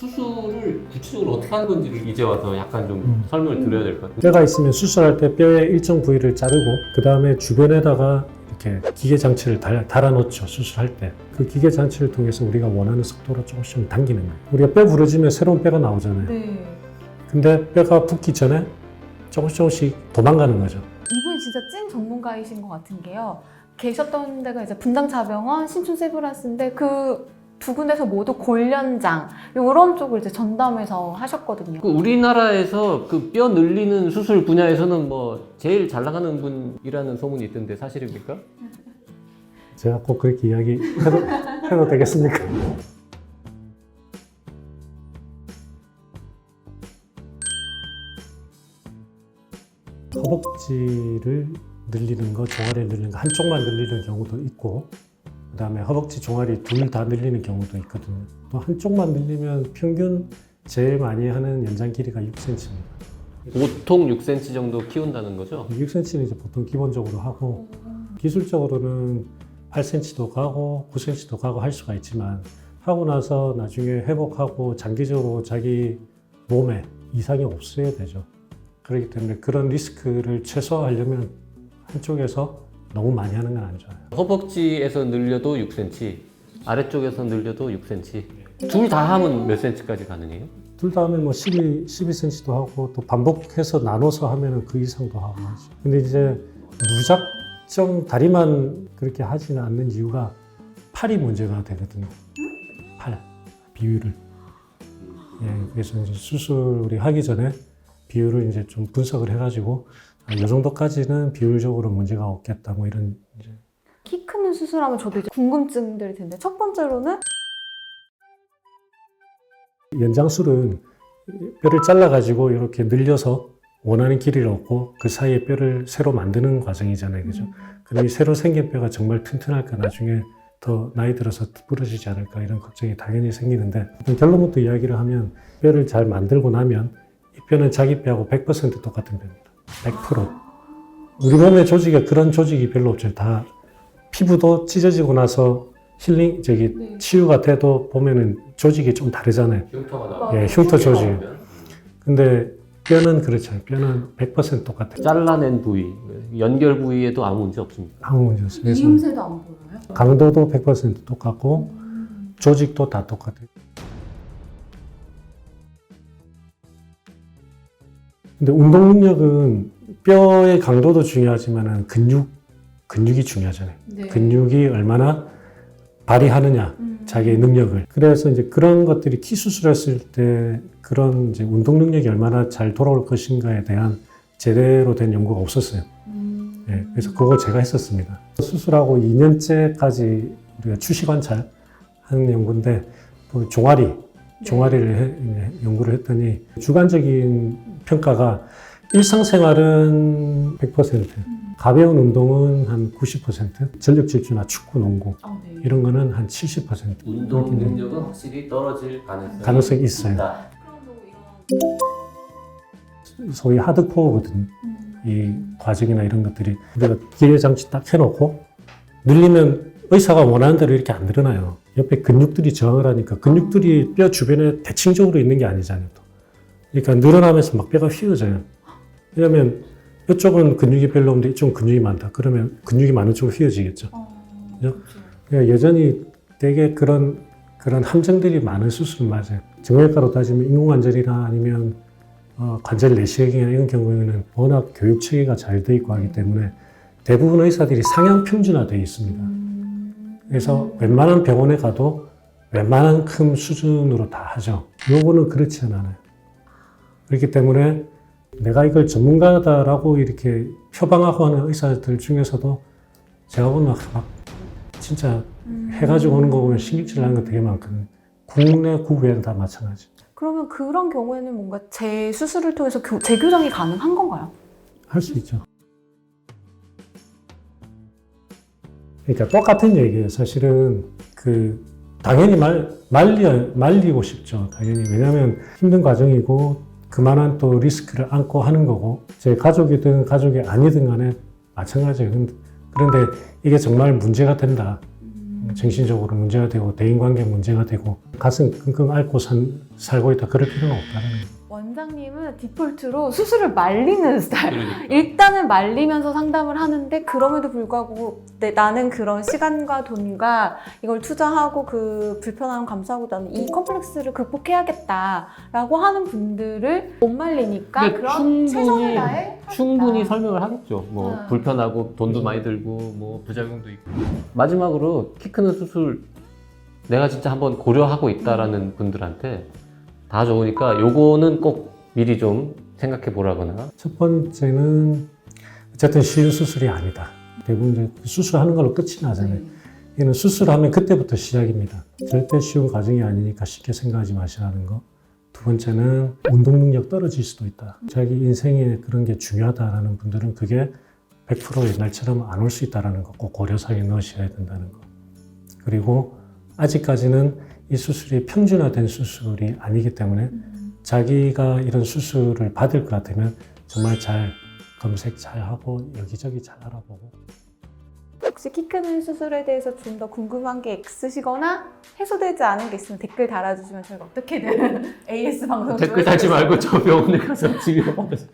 수술을 구체적으로 어떻게 하는 건지를 이제 와서 약간 좀 음. 설명을 드려야 될 것 같아요. 뼈가 있으면 수술할 때 뼈의 일정 부위를 자르고 그 다음에 주변에다가 이렇게 기계 장치를 달, 달아놓죠 수술할 때 그 기계 장치를 통해서 우리가 원하는 속도로 조금씩 당기는 거예요 우리가 뼈 부러지면 새로운 뼈가 나오잖아요 네. 근데 뼈가 붙기 전에 조금씩 조금씩 도망가는 거죠 이분이 진짜 찐 전문가이신 것 같은 게요. 계셨던 데가 이제 분당자병원, 신촌 세브란스인데 그 두 군데서 모두 골련장 이런 쪽을 이제 전담해서 하셨거든요. 그 우리나라에서 그 뼈 늘리는 수술 분야에서는 뭐 제일 잘 나가는 분이라는 소문이 있던데 사실입니까? 제가 꼭 그렇게 이야기 해도 해도 되겠습니까? 허벅지를 늘리는 거, 종아리를 늘리는 거 한쪽만 늘리는 경우도 있고 그 다음에 허벅지, 종아리 둘 다 늘리는 경우도 있거든요. 또 한쪽만 늘리면 평균 제일 많이 하는 연장 길이가 6cm입니다. 보통 6cm 정도 키운다는 거죠? 6cm는 이제 보통 기본적으로 하고 기술적으로는 8cm도 가고 9cm도 가고 할 수가 있지만 하고 나서 나중에 회복하고 장기적으로 자기 몸에 이상이 없어야 되죠. 그렇기 때문에 그런 리스크를 최소화하려면 한쪽에서 너무 많이 하는 건 안 좋아요. 허벅지에서 늘려도 6cm, 아래쪽에서 늘려도 6cm. 둘 다 하면 몇 cm까지 가능해요? 둘 다 하면 뭐 12, 12cm도 하고 또 반복해서 나눠서 하면 그 이상도 하고 하죠. 근데 이제 무작정 다리만 그렇게 하지는 않는 이유가 팔이 문제가 되거든요. 팔, 비율을. 예, 그래서 이제 수술이 하기 전에 비율을 이제 좀 분석을 해가지고 아, 이 정도까지는 비율적으로 문제가 없겠다 뭐 이런 이제 키 크는 수술하면 저도 이제 궁금증들이 드는데 첫 번째로는 연장술은 뼈를 잘라가지고 이렇게 늘려서 원하는 길이를 얻고 그 사이에 뼈를 새로 만드는 과정이잖아요. 그죠? 그럼 이 새로 생긴 뼈가 정말 튼튼할까 나중에 더 나이 들어서 부러지지 않을까 이런 걱정이 당연히 생기는데 결론부터 이야기를 하면 뼈를 잘 만들고 나면 이 뼈는 자기 뼈하고 100% 똑같은 뼈입니다. 100%. 우리 몸의 조직에 그런 조직이 별로 없죠. 다 피부도 찢어지고 나서 힐링 저기 네. 치유가 돼도 보면은 조직이 좀 다르잖아요. 흉터가 나오고. 예, 흉터 조직. 근데 뼈는 그렇죠. 뼈는 100% 똑같아요. 잘라낸 부위, 연결 부위에도 아무 문제 없습니다. 아무 문제 없어요. 그래서 이음새도 안 보여요? 강도도 100% 똑같고 조직도 다 똑같아요. 근데 운동 능력은 뼈의 강도도 중요하지만 근육 근육이 중요하잖아요. 네. 근육이 얼마나 발휘하느냐 음. 자기의 능력을. 그래서 이제 그런 것들이 키 수술했을 때 그런 이제 운동 능력이 얼마나 잘 돌아올 것인가에 대한 제대로 된 연구가 없었어요. 음. 예, 그래서 그거 제가 했었습니다. 수술하고 2년째까지 우리가 추시 관찰 하는 연구인데 그 종아리, 종아리를 해- 연구를 했더니 주관적인 평가가 일상생활은 100%, 가벼운 운동은 한 90%, 전력 질주나 축구, 농구 아, 네. 이런 거는 한 70%. 운동 능력은 확실히 떨어질 가능성이, 가능성이 있어요. 있다. 소위 하드코어거든요. 이 과정이나 이런 것들이 우리가 기계 장치 딱 해놓고 늘리면 의사가 원하는 대로 이렇게 안 늘어나요. 옆에 근육들이 저항을 하니까 근육들이 뼈 주변에 대칭적으로 있는 게 아니잖아요. 또. 그러니까 늘어나면서 막 뼈가 휘어져요. 왜냐하면 이쪽은 근육이 별로 없는데 이쪽은 근육이 많다. 그러면 근육이 많은 쪽으로 휘어지겠죠. 어, 그죠? 그러니까 여전히 되게 그런 그런 함정들이 많은 수술 맞아요. 정형외과로 따지면 인공관절이나 아니면 어, 관절 내시경이나 이런 경우에는 워낙 교육 체계가 잘 돼 있고 하기 때문에 대부분 의사들이 상향 평준화되어 있습니다. 음. 그래서 웬만한 병원에 가도 웬만한 큰 수준으로 다 하죠. 요거는 그렇지 않아요. 그렇기 때문에 내가 이걸 전문가다라고 이렇게 표방하고 하는 의사들 중에서도 제가 보면 막 진짜 음. 해가지고 오는 거 보면 신경질 나는 거 되게 많거든요. 국내, 국외는 다 마찬가지. 그러면 그런 경우에는 뭔가 재수술을 통해서 교- 재교정이 가능한 건가요? 할 수 있죠. 그러니까 똑같은 얘기예요. 사실은 그 당연히 말 말리 말리고 싶죠. 당연히 왜냐하면 힘든 과정이고 그만한 또 리스크를 안고 하는 거고 제 가족이든 가족이 아니든 간에 마찬가지예요. 그런데 이게 정말 문제가 된다. 정신적으로 문제가 되고 대인관계 문제가 되고 가슴 끙끙 앓고 산, 살고 있다 그럴 필요는 없다는 거예요. 원장님은 디폴트로 수술을 말리는 스타일. 그러니까. 일단은 말리면서 상담을 하는데 그럼에도 불구하고 내- 나는 그런 시간과 돈과 이걸 투자하고 그 불편함 감수하고 나는 이 컴플렉스를 극복해야겠다라고 하는 분들을 못 말리니까 그런 충분히- 최선을 다해 하겠다. 충분히 설명을 하겠죠. 뭐 아. 불편하고 돈도 많이 들고 뭐 부작용도 있고. 마지막으로 키 크는 수술 내가 진짜 한번 고려하고 있다라는 분들한테 다 좋으니까 요거는 꼭 미리 좀 생각해 보라거나 첫 번째는 어쨌든 쉬운 수술이 아니다. 대부분 이제 수술하는 걸로 끝이 나잖아요. 이는 수술하면 그때부터 시작입니다. 절대 쉬운 과정이 아니니까 쉽게 생각하지 마시라는 거. 두 번째는 운동 능력 떨어질 수도 있다. 자기 인생에 그런 게 중요하다라는 분들은 그게 100% 옛날처럼 안 올 수 있다라는 거 꼭 고려사에 넣으셔야 된다는 거. 그리고 아직까지는 이 수술이 평준화된 수술이 아니기 때문에 자기가 이런 수술을 받을 것 같으면 정말 잘 검색 잘 하고 여기저기 잘 알아보고 혹시 키 크는 수술에 대해서 좀 더 궁금한 게 있으시거나 해소되지 않은 게 있으면 댓글 달아주시면 저희가 어떻게든 AS 방송 댓글 달지 말고 저 병원에 가서 치료 받으세요.